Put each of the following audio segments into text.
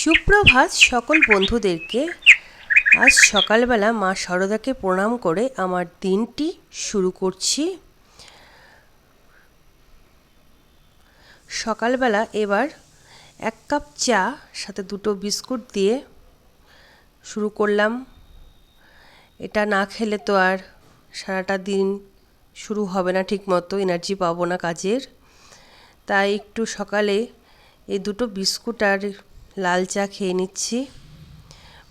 সুপ্রভাত সকল বন্ধুদেরকে। আজ সকালবেলা মা শারদাকে প্রণাম করে আমার দিনটি শুরু করছি। সকালবেলা এবার এক কাপ চা, সাথে দুটো বিস্কুট দিয়ে শুরু করলাম। এটা না খেলে তো আর সারাটা দিন শুরু হবে না ঠিক মতো এনার্জি পাবো না কাজের। তাই একটু সকালে এই দুটো বিস্কুট আর লাল চা খেয়ে নিচ্ছি।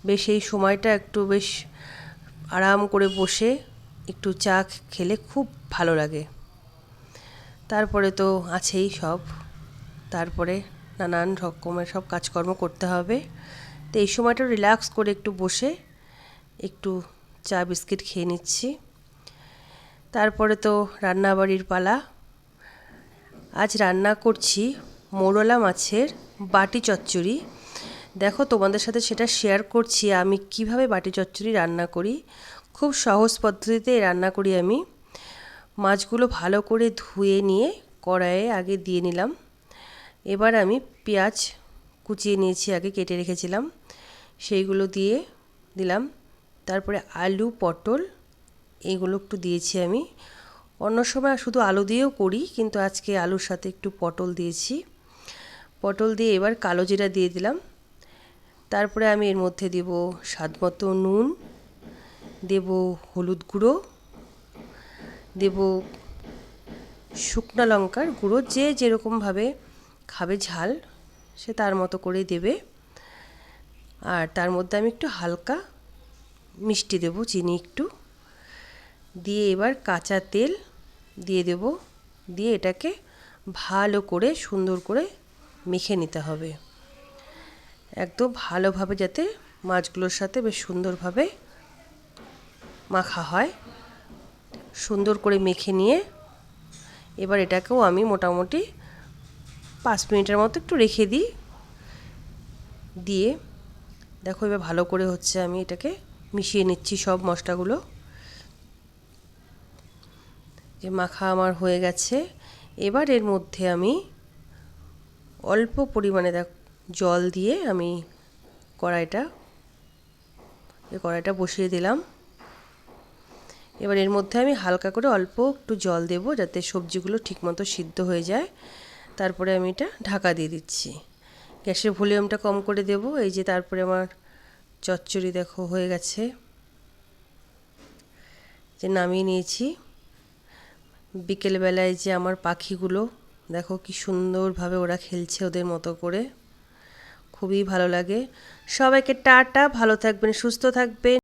বেশ, এই সময়টা একটু বেশ আরাম করে বসে একটু চা খেলে খুব ভালো লাগে। তারপরে তো আছেই সব। তারপরে নানান রকমের সব কাজকর্ম করতে হবে। তো এই সময়টা রিল্যাক্স করে একটু বসে একটু চা, বিস্কিট খেয়ে নিচ্ছি। তারপরে তো রান্নাবাড়ির পালা। আজ রান্না করছি মোরলা মাছের বাটি চচ্চড়ি। দেখো, তোমাদের সাথে সেটা শেয়ার করছি। আমি কীভাবে বাটি চচ্চড়ি রান্না করি? খুব সহজ পদ্ধতিতে রান্না করি আমি। মাছগুলো ভালো করে ধুয়ে নিয়ে কড়াইয়ে আগে দিয়ে নিলাম। এবার আমি পেঁয়াজ কুচিয়ে নিয়েছি, আগে কেটে রেখেছিলাম। সেইগুলো দিয়ে দিলাম। তারপরে আলু, পটল এইগুলো একটু দিয়েছি আমি। অন্য সময় শুধু আলু দিয়েও করি, কিন্তু আজকে আলুর সাথে একটু পটল দিয়েছি। পটল দিয়ে এবার কালো জিরা দিয়ে দিলাম। তারপরে আমি এর মধ্যে দেব স্বাদ মতো নুন, দেব হলুদ গুঁড়ো, দেব শুকনো লঙ্কার গুঁড়ো, যে যেরকমভাবে খাবে ঝাল সে তার মতো করে দেবে। আর তার মধ্যে আমি একটু হালকা মিষ্টি দেব, চিনি একটু। দিয়ে এবার কাঁচা তেল দিয়ে দেব। দিয়ে এটাকে ভালো করে সুন্দর করে মেখে নিতে হবে। একদম ভালোভাবে যাতে মাছগুলোর সাথে বেশ সুন্দরভাবে মাখা হয়। সুন্দর করে মেখে নিয়ে এবার এটাকেও আমি মোটামুটি পাঁচ মিনিটের মতো একটু রেখে দিই। দিয়ে দেখো এবার ভালো করে হচ্ছে আমি এটাকে মিশিয়ে নিচ্ছি সব মশলাগুলো। যে মাখা আমার হয়ে গেছে। এবার এর মধ্যে আমি অল্প পরিমাণে দেখ জল দিয়ে আমি কড়াইটা এই কড়াইটা বসিয়ে দিলাম। এবার এর মধ্যে আমি হালকা করে অল্প একটু জল দেব যাতে সবজিগুলো ঠিকমতো সিদ্ধ হয়ে যায়। তারপরে আমি এটা ঢাকা দিয়ে দিচ্ছি। গ্যাসের ভলিউমটা কম করে দেব। এই যে তারপরে আমার চচ্চড়ি দেখো হয়ে গেছে। যে নামিয়ে নিয়েছি। বিকেলবেলায় যে আমার পাখিগুলো, দেখো কি সুন্দরভাবে ওরা খেলছে ওদের মতো করে। খুবই ভালো লাগে। সবাইকে টাটা ভালো থাকবেন সুস্থ থাকবেন।